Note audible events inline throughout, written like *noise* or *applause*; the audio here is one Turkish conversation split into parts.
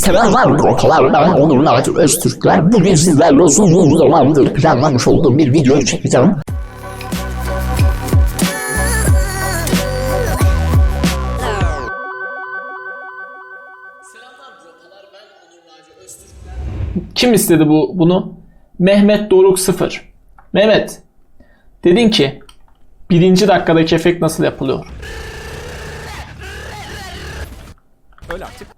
Selamlar brokalar, ben Onur Naci Öztürkler. Bugün sizlerle uzun zamandır planlamış olduğum bir video çekeceğim. Kim istedi bu bunu? Mehmet Doruk 0. Mehmet, dedin ki birinci dakikadaki efekt nasıl yapılıyor? Böyle artık.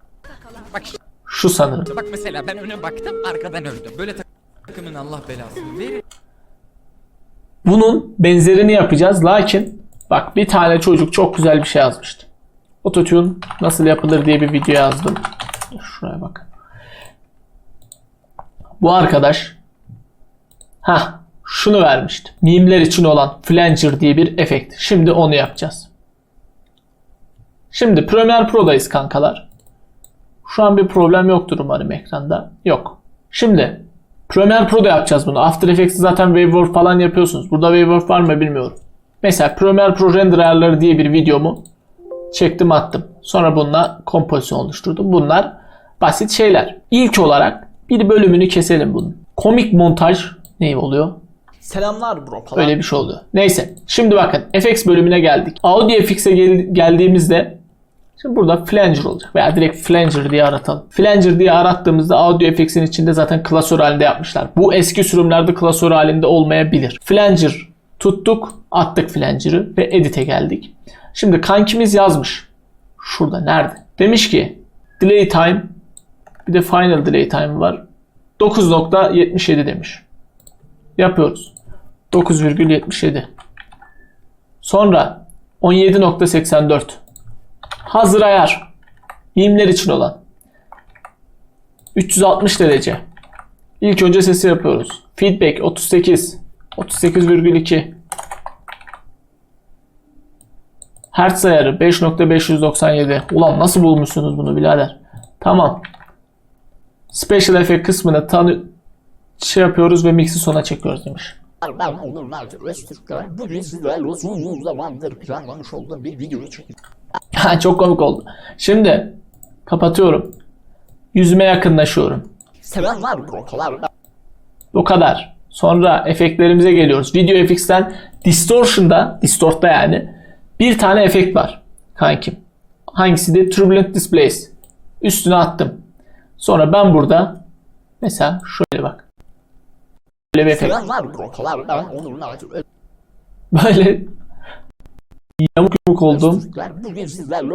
Bak işte, Şu sanırım. bak mesela ben öne baktım arkadan öldüm. Böyle tak- takımın Allah belasını verir. Bunun benzerini yapacağız. Lakin bak bir tane çocuk çok güzel bir şey yazmıştı. Ototune nasıl yapılır diye bir video yazdım. Şuraya bak. Bu arkadaş ha şunu vermişti. Mimler için olan flanger diye bir efekt. Şimdi onu yapacağız. Şimdi Premiere Pro'dayız kankalar. Şu an bir problem yoktur umarım ekranda. Yok. Şimdi Premiere Pro'da yapacağız bunu. After Effects'i zaten Waveworks falan yapıyorsunuz. Burada Waveworks var mı bilmiyorum. Mesela Premiere Pro render ayarları diye bir videomu çektim attım. Sonra bununla kompozisyon oluşturdum. Bunlar basit şeyler. İlk olarak bir bölümünü keselim bunun. Komik montaj ne oluyor? Selamlar brokalar. Öyle bir şey oluyor. Neyse. Şimdi bakın FX bölümüne geldik. Audio FX'e gel- geldiğimizde Şimdi burada Flanger olacak veya direkt Flanger diye aratalım. Flanger diye arattığımızda Audio FX'in içinde zaten klasör halinde yapmışlar. Bu eski sürümlerde klasör halinde olmayabilir. Flanger tuttuk, attık Flanger'ı ve Edit'e geldik. Şimdi kankimiz yazmış. Şurada nerede? Demiş ki Delay Time bir de Final Delay Time var. 9.77 demiş. Yapıyoruz. 9,77. Sonra 17.84. Hazır ayar. Mimler için olan. 360 derece. İlk önce sesi yapıyoruz. Feedback 38. 38,2. Hertz ayarı 5.597. Ulan nasıl bulmuşsunuz bunu birader? Tamam. Special Effect kısmını tanı şey yapıyoruz ve mix'i sona çekiyoruz demiş. Olduğum bir video çekeceğim. Çok komik oldu. Şimdi kapatıyorum. Yüzüme yakınlaşıyorum. O kadar. Sonra efektlerimize geliyoruz. Video FX'ten Distortion'da, Distort'ta yani bir tane efekt var kankim. Hangisi de Turbulent Displays. Üstüne attım. Sonra ben burada mesela şöyle bak. Böyle bir efekt. Böyle yamuk yamuk oldum. Öztürkler. Bugün sizlerle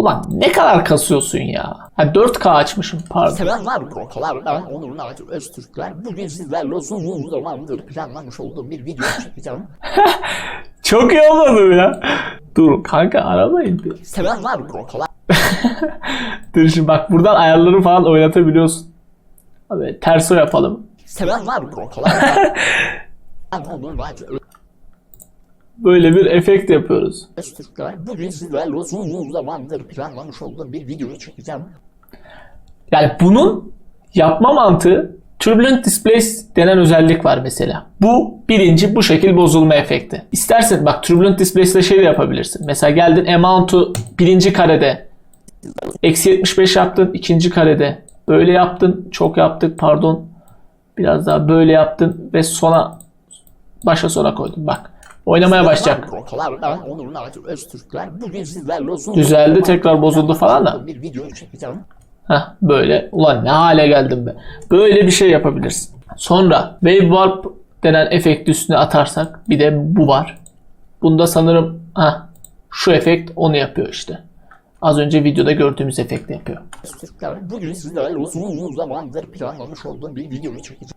Ulan ne kadar kasıyorsun ya. Ha 4K açmışım pardon. Selamlar brokalar. Ben Onur Naci Öztürkler. Bugün sizlerle uzun zamandır planlamış olduğum bir video *laughs* çekeceğim. *laughs* Çok iyi olmadı ya. Dur kanka arabayın bir. Selamlar brokalar. *laughs* Dur şimdi bak buradan ayarları falan oynatabiliyorsun. Abi terso yapalım. Selamlar brokalar. Onur Naci Böyle bir efekt yapıyoruz. Bugün sizlerle uzun zamandır planlamış olduğum bir video çekeceğim. Yani bunun yapma mantığı Turbulent Displays denen özellik var mesela. Bu birinci bu şekil bozulma efekti. İstersen bak Turbulent Displays ile şey de yapabilirsin. Mesela geldin amount'u birinci karede eksi 75 yaptın ikinci karede. Böyle yaptın çok yaptık pardon. Biraz daha böyle yaptın ve sona başa sona koydun bak. Oynamaya başlayacak. Düzeldi, tekrar bozuldu falan da. Heh, böyle. Ulan ne hale geldim be. Böyle bir şey yapabilirsin. Sonra Wave Warp denen efekti üstüne atarsak bir de bu var. Bunda sanırım heh, şu efekt onu yapıyor işte. Az önce videoda gördüğümüz efekti yapıyor. Bugün sizlerle uzun zamandır planlamış olduğum bir video çekeceğim.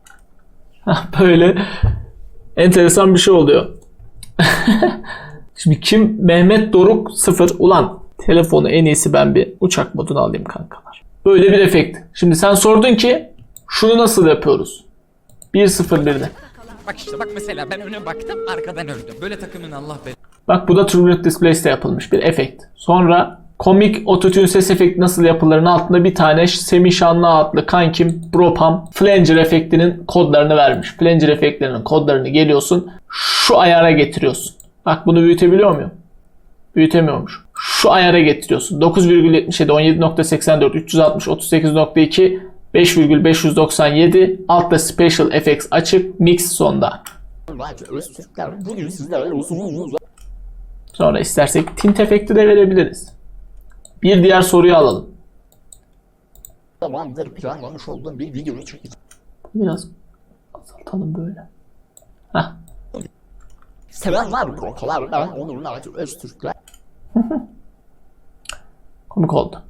Böyle enteresan bir şey oluyor. *laughs* Şimdi kim? Mehmet Doruk 0. Ulan telefonu en iyisi ben bir uçak moduna alayım kankalar. Böyle bir efekt. Şimdi sen sordun ki şunu nasıl yapıyoruz? 1-0-1'de. Bak işte bak mesela ben öne baktım arkadan öldüm. Böyle takımın Allah belasını Bak bu da Turbulent Displays'te yapılmış bir efekt. Sonra komik ototune ses efekti nasıl yapılırın altında bir tane Semih Şanlı adlı kankim Bropam Flanger efektinin kodlarını vermiş. Flanger efektlerinin kodlarını geliyorsun şu ayara getiriyorsun. Bak bunu büyütebiliyor muyum? büyütemiyormuş. Şu ayara getiriyorsun. 9,77, 17.84, 360, 38.2, 5,597. Altta Special FX açık. Mix sonda. Sonra istersek tint efekti de verebiliriz. Bir diğer soruyu alalım. zamandır planlamış olduğum bir videoyu çekeceğim. Biraz azaltalım böyle. Heh. Sevenler brokalar ben Onur Naci Öztürkler. Komik oldu.